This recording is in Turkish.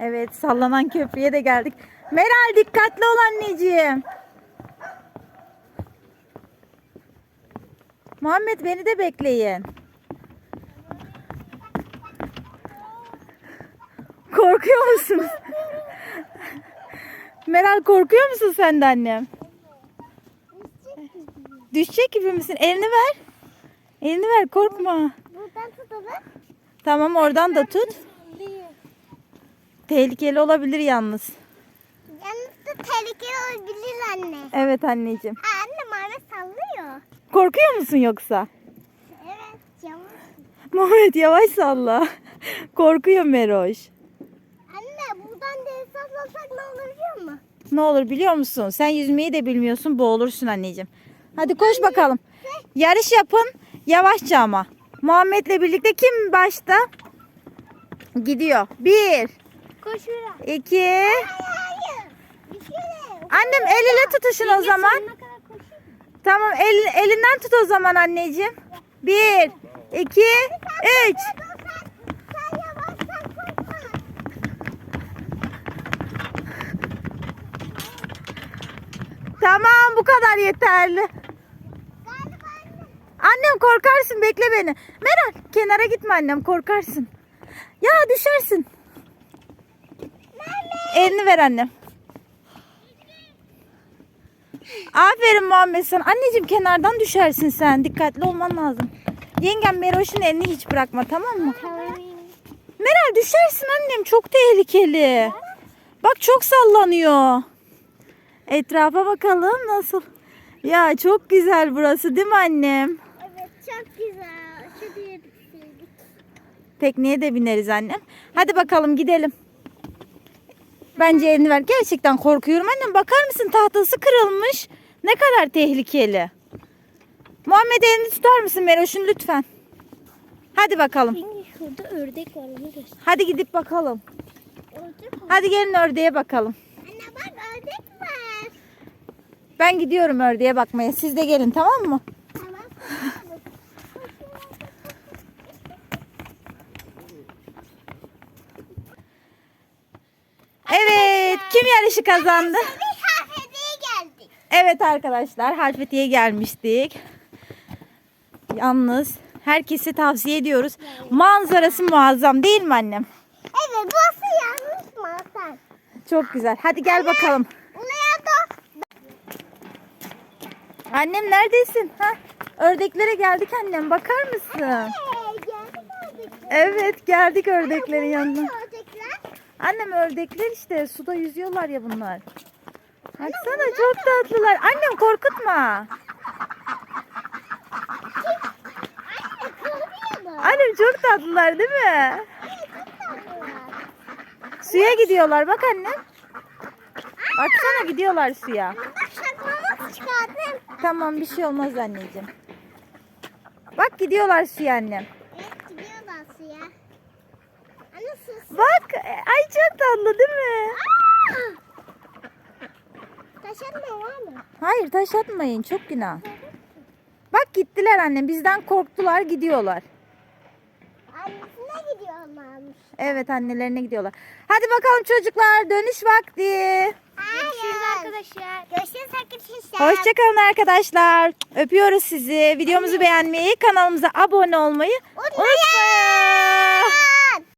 Evet sallanan köprüye de geldik. Meral dikkatli ol anneciğim. Muhammed beni de bekleyin. Korkuyor musunuz? Meral korkuyor musun sen de annem? Düşecek gibi misin? Elini ver. Elini ver korkma. Buradan tutalım. Tamam oradan da tut. Tehlikeli olabilir yalnız. Yalnız da tehlikeli olabilir anne. Evet anneciğim. Aa, anne Mehmet sallıyor. Korkuyor musun yoksa? Evet yavaş. Muhammed yavaş salla. Korkuyor Meroş. Anne buradan deniz sallasak ne olur biliyor musun? Ne olur biliyor musun? Sen yüzmeyi de bilmiyorsun boğulursun anneciğim. Hadi koş bakalım. Yarış yapın. Yavaşça ama. Muhammed'le birlikte kim başta? Gidiyor. Bir, Koşuyorum. iki. Hayır hayır. Bir kere. Annem el ele tutuşun o zaman. Tamam el, elinden tut o zaman anneciğim. Bir, iki, üç. Tamam bu kadar yeterli. Annem korkarsın bekle beni. Meral kenara gitme annem korkarsın. Ya düşersin. Elini ver annem. Aferin Muhammed sana. Anneciğim kenardan düşersin sen. Dikkatli olman lazım. Yengem Meroş'un elini hiç bırakma tamam mı? Meral düşersin annem çok tehlikeli. Bak çok sallanıyor. Etrafa bakalım nasıl. Ya çok güzel burası değil mi annem? Evet çok güzel. Şu diye bitirdik. Tekneye de bineriz annem. Hadi bakalım gidelim. Bence elini ver. Gerçekten korkuyorum annem. Bakar mısın tahtası kırılmış. Ne kadar tehlikeli. Muhammed elini tutar mısın Meroş'un lütfen? Hadi bakalım. Şurada ördek var onu göster. Hadi gidip bakalım. Ördek var. Hadi gelin ördeğe bakalım. Anne bak ördek var. Ben gidiyorum ördeğe bakmaya. Siz de gelin tamam mı? Tamam. Evet. Kim yarışı kazandı? Biz geldik. Evet arkadaşlar Harfeti'ye gelmiştik. Yalnız herkese tavsiye ediyoruz. Manzarası muazzam değil mi annem? Evet burası yanlış mı Çok güzel. Hadi gel bakalım. Buraya da Annem neredesin? Ha? Ördeklere geldik annem. Bakar mısın? Hey, geldik. Evet geldik ördeklerin yanına. Annem ördekler işte suda yüzüyorlar ya bunlar. Baksana çok tatlılar. Annem korkutma. Anne Annem çok tatlılar değil mi? Suya gidiyorlar bak annem. Baksana gidiyorlar suya. Tamam bir şey olmaz anneciğim. Bak gidiyorlar suya annem. Evet gidiyorlar suya. Anne sus. Bak ay çok tatlı değil mi? Taşınma var mı? Hayır taş atmayın çok günah. Bak gittiler annem bizden korktular gidiyorlar. Annesine gidiyorlarmış. Evet annelerine gidiyorlar. Hadi bakalım çocuklar dönüş vakti. Görüşürüz arkadaşlar. Görüşürüz arkadaşlar. Hoşçakalın arkadaşlar. Öpüyoruz sizi. Videomuzu beğenmeyi, kanalımıza abone olmayı unutmayın.